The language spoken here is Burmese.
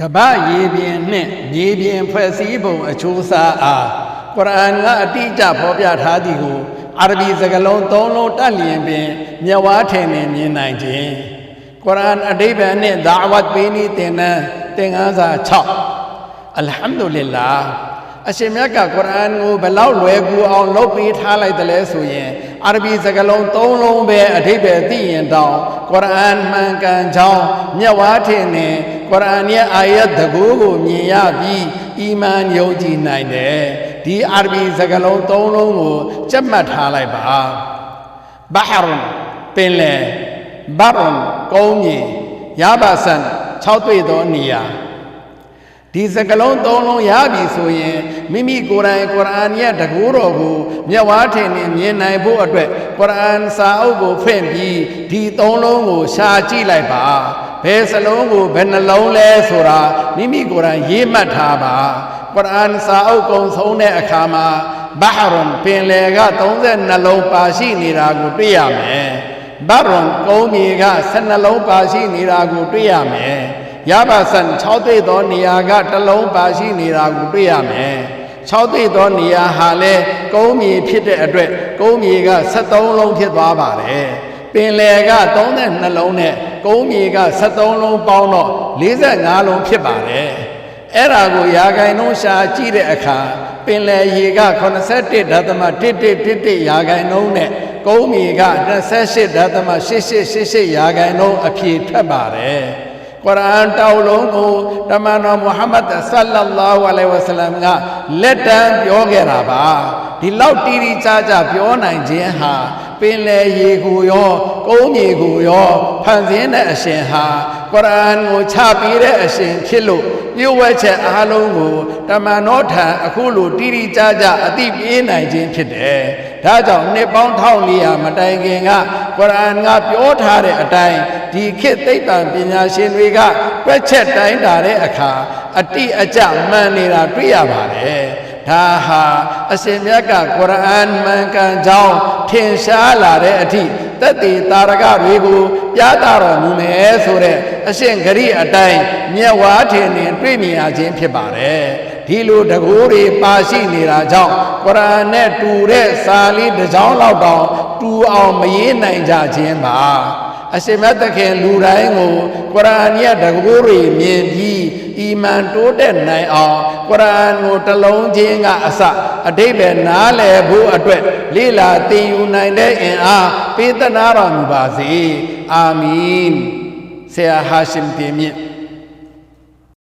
ကပ္ပရေပြင်နှင့်မြေပြင်ဖွဲ့စည်းပုံအချိုးအစားအားကုရ်အာန်ကအတိအကျဖော်ပြထားသည်ကိုအာရဘီစကားလုံးသုံးလုံးတက်လျင်ပင်မျက်ဝါးထင်မြင်မြင်နိုင်ခြင်းကုရ်အာန်အဓိပ္ပာယ်နှင့်ဒါဝတ်ပေးနည်းသင်တန်းသင်ခန်းစာ6အလ်ဟမ်ဒူလ illah အရှင်မြတ်ကကုရ်အာန်ကိုဘယ်လောက်လွယ်ကူအောင်လုပ်ပေးထားလိုက်တယ်လဲဆိုရင်အာရဘီစကားလုံးသုံးလုံးပဲအဓိပ္ပာယ်သိရင်တောင်ကုရ်အာန်မှန်ကန်ကြောင်းမျက်ဝါးထင်နေ ကုရ်အာန်ရဲ့အာယတ်တကူကိုမြင်ရပြီးအီမန်ယုံကြည်နိုင်တယ်ဒီအာရဘီစကားလုံးသုံးလုံးကိုကြက်မှတ်ထားလိုက်ပါဘာဟရွန်ပင်လေဘာရွန်ကုန်းမြေယာဘာဆန်၆တွေ့သောနေရာဒီစကလုံးသုံးလုံးရပြီဆိုရင်မိမိကိုယ်တိုင်ကုရ်အာန်ရဲ့တကူတော်ကိုမျက်ဝါးထင်နဲ့မြင်နိုင်ဖို့အတွက်ကုရ်အာန်စာအုပ်ကိုဖွင့်ပြီးဒီသုံးလုံးကိုရှာကြည့်လိုက်ပါ ဘယ်စလုံးကိုဘယ်နှလုံးလဲဆိုတာမိမိကိုယ်တိုင်ရေးမှတ်ထားပါကုရ်အာန်စာအုပ်ကုံဆုံးတဲ့အခါမှာဘာဟရွန်ပင်လယ်က32လုံးပါရှိနေတာကိုတွေ့ရမယ်ဘာရွန်ကုန်းမြေက12လုံးပါရှိနေတာကိုတွေ့ရမယ်ရပါစံ6သိသောနေရာကတစ်လုံးပါရှိနေတာကိုတွေ့ရမယ်6သိသောနေရာဟာလဲကုန်းမြေဖြစ်တဲ့အတွက်ကုန်းမြေက73လုံးဖြစ်သွားပါတယ် ပင်လယ်က32လုံးနဲ့ကုန်းမြေက73လုံးပေါင်းတော့45လုံးဖြစ်ပါတယ်အဲ့ဒါကိုရာဂိုင်နှုန်းရှာကြည့်တဲ့အခါပင်လယ်ရေက81ဒသမ1111ရာဂိုင်နှုန်းနဲ့ကုန်းမြေက28ဒသမ8888ရာဂိုင်နှုန်းအပြည့်ထွက်ပါတယ်ကုရ်အာန်တောက်လုံးကိုတမန်တော်မုဟမ္မဒ်ဆလ္လာလာဟူအလိုင်ဝဆလမ်ကလက်တန်းပြောခဲ့တာပါ ဒီလောက်တီတီကြကြပြောနိုင်ခြင်းဟာပင်လေရေကိုရောကုန်းမြေကိုရောဖန်ဆင်းတဲ့အရှင်ဟာကုရ်အာန်ကိုချပေးတဲ့အရှင်ဖြစ်လို့ပြုဝဲချက်အားလုံးကိုတမန်တော်ထံအခုလိုတီတီကြကြအတိပြေးနိုင်ခြင်းဖြစ်တယ်ဒါကြောင့်နှစ်ပေါင်း1400မတိုင်ခင်ကကုရ်အာန်ကပြောထားတဲ့အတိုင်းဒီခေတ်သိပ္ပံပညာရှင်တွေကတွက်ချက်တိုင်းတာတဲ့အခါအတိအကျမှန်နေတာတွေ့ရပါတယ် ဒါဟာအရှင်မြတ်ကကုရ်အာန်မှန်ကန်ကြောင်းထင်ရှားလာတဲ့အထိတက်တည်တာရကတွေကိုပြသတော်မူမယ်ဆိုတဲ့အရှင်ဂရိအတိုင်းမျက်ဝါးထင်နေတွေ့မြင်ရခြင်းဖြစ်ပါတယ်ဒီလိုတကူတွေပါရှိနေတာကြောင့်ကုရ်အာန်နဲ့တူတဲ့စာလေးတစ်ကြောင်းလောက်တောင်တူအောင်မရေးနိုင်ကြခြင်းပါ အရှင်မတ်သခင်လူတိုင်းကိုကုရ်အာန်ရဲ့တကူတွေမြင်ပြီးအီမန်တိုးတက်နိုင်အောင်ကုရ်အာန်ကိုတစ်လုံးချင်းကအစအတိတ်ပဲနားလည်ဖို့အတွက်လေ့လာသင်ယူနိုင်တဲ့အင်အားပေးသနာတော်မူပါစေအာမင်ဆရာဟာရှင်တင်မြင့်